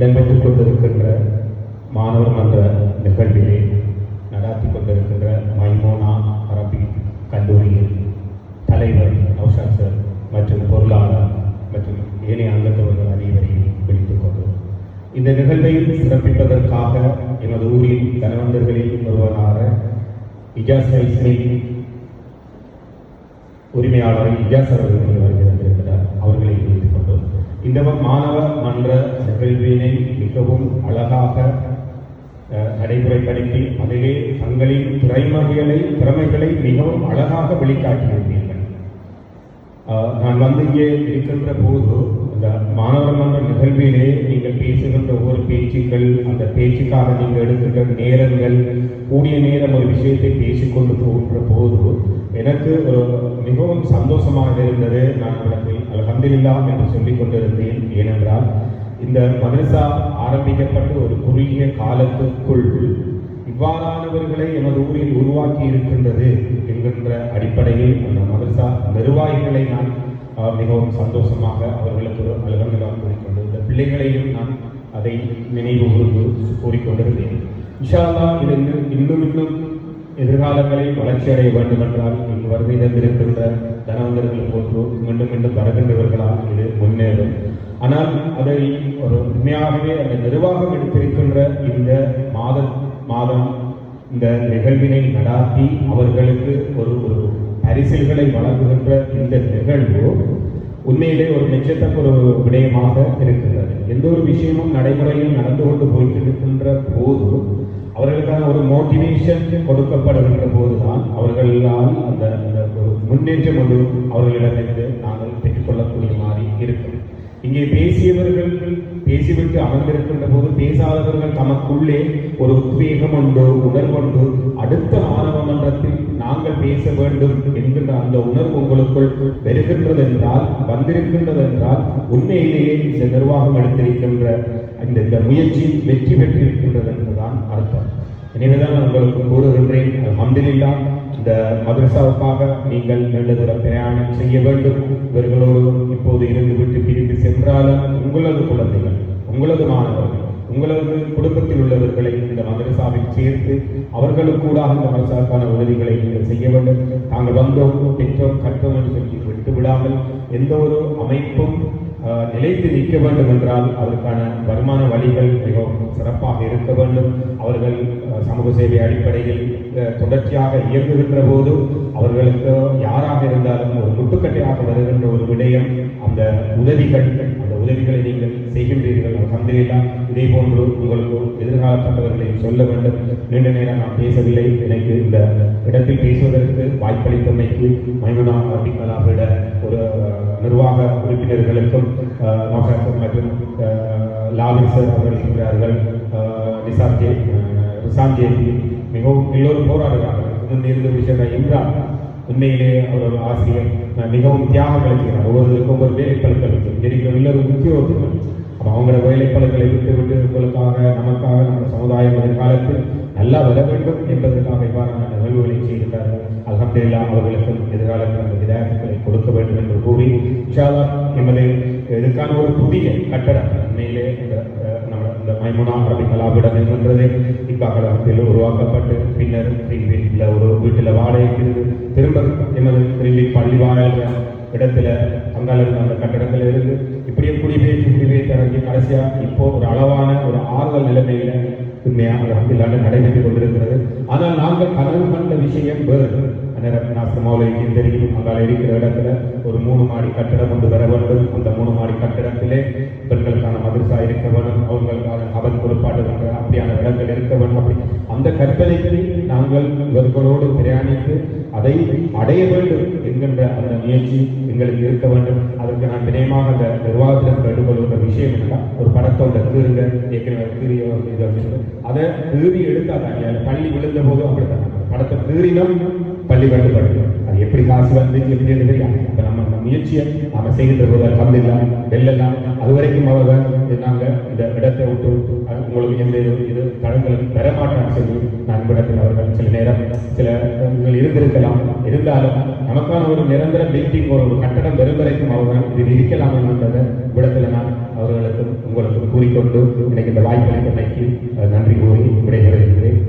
இடம்பெற்றுக் கொண்டிருக்கின்ற மாணவர் மன்ற நிகழ்விலே நடாத்தி கொண்டிருக்கின்ற மைமோனா அரபி கல்லூரியின் தலைவர் நௌஷாத் சார் மற்றும் பொருளாளர் மற்றும் ஏனைய அங்கத்தவர்கள் அனைவரையும் விழித்துக் கொண்டோம் இந்த நிகழ்வை சிறப்பிப்பதற்காக எமது ஊரின் தனவந்தர்களில் ஒருவரான இஜாஸ் ஐஸ்மி உரிமையாளர் இஜாஸ் அவர்கள் வருகிறார் இந்த மாணவ மன்ற நிகழ்வினை மிகவும் அழகாக நடைமுறைப்படுத்தி அதிலே தங்களின் திறமைகளை திறமைகளை மிகவும் அழகாக வெளிக்காட்டியிருந்தீர்கள். நான் வந்து இங்கே இருக்கின்ற போது இந்த மாணவர் மன்ற நிகழ்விலே நீங்கள் பேசுகின்ற ஒவ்வொரு பேச்சுக்கள் அந்த பேச்சுக்காக நீங்கள் எடுக்கின்ற நேரங்கள் கூடிய நேரம் ஒரு விஷயத்தை பேசிக்கொண்டு போகின்ற போது எனக்கு மிகவும் சந்தோஷமாக இருந்தது. நான் உங்களுக்கு அல்ஹம்துலில்லா என்று சொல்லிக்கொண்டு ஏனென்றால் இந்த மதரசா ஆரம்பிக்கப்பட்டு ஒரு குறுகிய காலத்துக்குள் இவ்வாறானவர்களை எமது ஊரில் உருவாக்கி இருக்கின்றது என்கின்ற அடிப்படையில் அந்த மதரசா நிர்வாகிகளை நான் மிகவும் சந்தோஷமாக அவர்களுக்கு ஒரு அலுவலகம் கூறிக்கொண்டு இந்த பிள்ளைகளையும் நான் அதை நினைவு கூர்ந்து கூறிக்கொண்டிருந்தேன். இன்ஷா இது இன்னும் இன்னும் எதிர்காலங்களில் வளர்ச்சி அடைய வேண்டும் என்றால் இங்கு வருகை தந்திருக்கின்ற தனவந்தர்கள் போன்று மீண்டும் மீண்டும் வருகின்றவர்களால் இது முன்னேறும். ஆனால் அதை ஒரு உண்மையாகவே அந்த நிர்வாகம் எடுத்திருக்கின்ற இந்த மாத மாதம் இந்த நிகழ்வினை நடாத்தி அவர்களுக்கு ஒரு ஒரு பரிசில்களை வழங்குகின்ற இந்த நிகழ்வு உண்மையிலே ஒரு நிச்சயத்தக்க ஒரு விடயமாக இருக்கின்றது. எந்த ஒரு விஷயமும் நடைமுறையில் நடந்து கொண்டு போய்கிருக்கின்ற போது அவர்களுக்கான ஒரு மோட்டிவேஷன் கொடுக்கப்படுகின்ற போதுதான் அவர்களால் அந்த அந்த ஒரு முன்னேற்றம் ஒன்று அவர்களிடமிருந்து நாங்கள் பெற்றுக்கொள்ளக்கூடிய மாதிரி இருக்கும். இங்கே பேசியவர்கள் பேசிவிட்டு அமர்ந்திருக்கின்ற போது பேசாதவர்கள் தமக்குள்ளே ஒரு உத்வேகம் உண்டு உணர்வுண்டு அடுத்த மாணவ மன்றத்தில் நாங்கள் பேச வேண்டும் என்கின்ற அந்த உணர்வு உங்களுக்குள் வருகின்றது என்றால் வந்திருக்கின்றது என்றால் உண்மையிலேயே இந்த நிர்வாகம் எடுத்திருக்கின்ற இந்த இந்த முயற்சி வெற்றி பெற்றிருக்கின்றது என்றுதான் அர்த்தம். எனவேதான் நான் உங்களுக்கு கூறுகின்றேன் அல்ஹம்துலில்லாஹ் இந்த மதரசாவுக்காக நீங்கள் நல்ல பிரயாணம் செய்ய வேண்டும். இவர்களோடு இப்போது இருந்து விட்டு பிரிந்து சென்றாலும் உங்களது குழந்தைகள் உங்களது மாணவர்கள் உங்களது குடும்பத்தில் உள்ளவர்களை இந்த மதுரை சேர்த்து அவர்களுக்கூடாக இந்த மதரசாவுக்கான உதவிகளை நீங்கள் செய்ய வேண்டும். நாங்கள் வந்தோம் பெற்றோம் கற்றோம் என்று சொல்லி விட்டு விடாமல் எந்த ஒரு அமைப்பும் நிலைத்து நிற்க வேண்டும் என்றால் அதற்கான வருமான வழிகள் மிகவும் சிறப்பாக இருக்க வேண்டும். அவர்கள் சமூக சேவை அடிப்படையில் தொடர்ச்சியாக இயங்குகின்ற போது அவர்களுக்கு யாராக இருந்தாலும் ஒரு முட்டுக்கட்டையாக வருகின்ற ஒரு விடயம் அந்த உதவிகள் அந்த உதவிகளை நீங்கள் செய்கின்றீர்கள். அல்ஹம்துலில்லாஹ். இதே போன்று உங்களுக்கு எதிர்காலப்பட்டவர்களையும் சொல்ல வேண்டும். நீண்ட நேரம் நான் பேசவில்லை. எனக்கு இந்த இடத்தில் பேசுவதற்கு வாய்ப்பளித்தமைக்கு மைமுனா அபிகலாவிட ஒரு நிர்வாக உறுப்பினர்களுக்கும் மற்றும் அஹ், சார் அவர்கள் இருக்கிறார்கள். அஹ், நிசாம் ஜே அஹ், ரிசான் மிகவும் எல்லோரும் போராடுகிறார்கள். இன்னும் விஷயங்கள் விஷயம் என்றால் உண்மையிலே அவர் ஒரு ஆசிரியர். மிகவும் தியாகம் அளிக்கிறார் ஒவ்வொருவருக்கும் ஒவ்வொரு வேலைப்பழுக்கள் இருக்கு. இருக்கிற எல்லோரும் உத்தியோகத்தில் அப்போ அவங்களோட வேலைப்பாளர்களை விட்டு விட்டு உங்களுக்காக நமக்காக நம்ம சமுதாயம் எதிர்காலத்தில் நல்லா வர வேண்டும் என்பதற்காக இவ்வாறான நிகழ்வுகளை செய்கின்றார்கள் அல்ஹம்துலில்லாஹ் அவர்களுக்கும் எதிர்காலத்தில் அந்த விதாயத்துக்களை கொடுக்க வேண்டும் என்று கூறி இன்ஷால்லா எமது இதற்கான ஒரு புதிய கட்டடம் உண்மையிலே இந்த நம்ம இந்த மைமுனா அரபி கலாபிடம் என்கின்றது இக்காலத்தில் உருவாக்கப்பட்டு பின்னர் வீட்டில் ஒரு வீட்டில் வாடகைக்கு திரும்ப எமது திரும்பி பள்ளி வாழ்கிற இடத்துல அங்கால இருந்த அந்த கட்டடங்கள் இருந்து இப்படியே குடிபெயர்ச்சி குடிபெயர்த்து இறங்கி கடைசியா இப்போ ஒரு அளவான ஒரு ஆறுதல் நிலைமையில உண்மையாக அல்ஹம்துலில்லாஹ் நடைபெற்றுக் கொண்டிருக்கிறது. ஆனால் நாங்கள் கனவு கண்ட விஷயம் வேறு. நாசமாவில் தெரியும் அங்கால் இருக்கிற இடத்துல ஒரு மூணு மாடி கட்டடம் ஒன்று வர வேண்டும். அந்த மூணு மாடி கட்டிடத்திலே பெண்களுக்கான மதுரசா இருக்க வேண்டும். அவர்களுக்கான அவன் பொறுப்பாடுகின்ற அப்படியான இடங்கள் இருக்க வேண்டும். அப்படி அந்த கற்பனைகளை நாங்கள் இவர்களோடு பிரயாணித்து அதை அடைய வேண்டும் என்கின்ற அந்த முயற்சி எங்களுக்கு இருக்க வேண்டும். அதற்கு நான் வினயமாக அந்த நிர்வாகத்திடம் கேட்டுக்கொள்கிற விஷயம் என்னன்னா ஒரு படத்தோட கீறுங்க ஏற்கனவே கீறிய ஒரு இது அப்படின்னு அதை கீறி எடுத்தாங்க பள்ளி விழுந்த போதும் அப்படித்தான். படத்தை கீறினோம் பள்ளி வேண்டுபடுது அது எப்படி காசு வந்துச்சு எப்படி தெரியும் அப்ப நம்ம முயற்சியை அவன் செய்கின்ற போது அல்ஹம்துலில்லாஹ் வெள்ளெல்லாம் அது வரைக்கும் அவர்கள் நாங்க இந்த இடத்தை விட்டு உங்களுக்கு எந்த இது இது தடங்களும் பெற மாட்டான்னு சொல்லி நான் இடத்தில் அவர்கள் சில நேரம் சில இருந்திருக்கலாம். இருந்தாலும் நமக்கான ஒரு நிரந்தர பில்டிங் ஒரு கட்டடம் வெறும் வரைக்கும் அவர்கள் இதில் இருக்கலாம் என்கின்றத இடத்துல நான் அவர்களுக்கும் உங்களுக்கும் கூறிக்கொண்டு எனக்கு இந்த வாய்ப்பளித்தமைக்கு நன்றி கூறி விடைபெறுகிறேன்.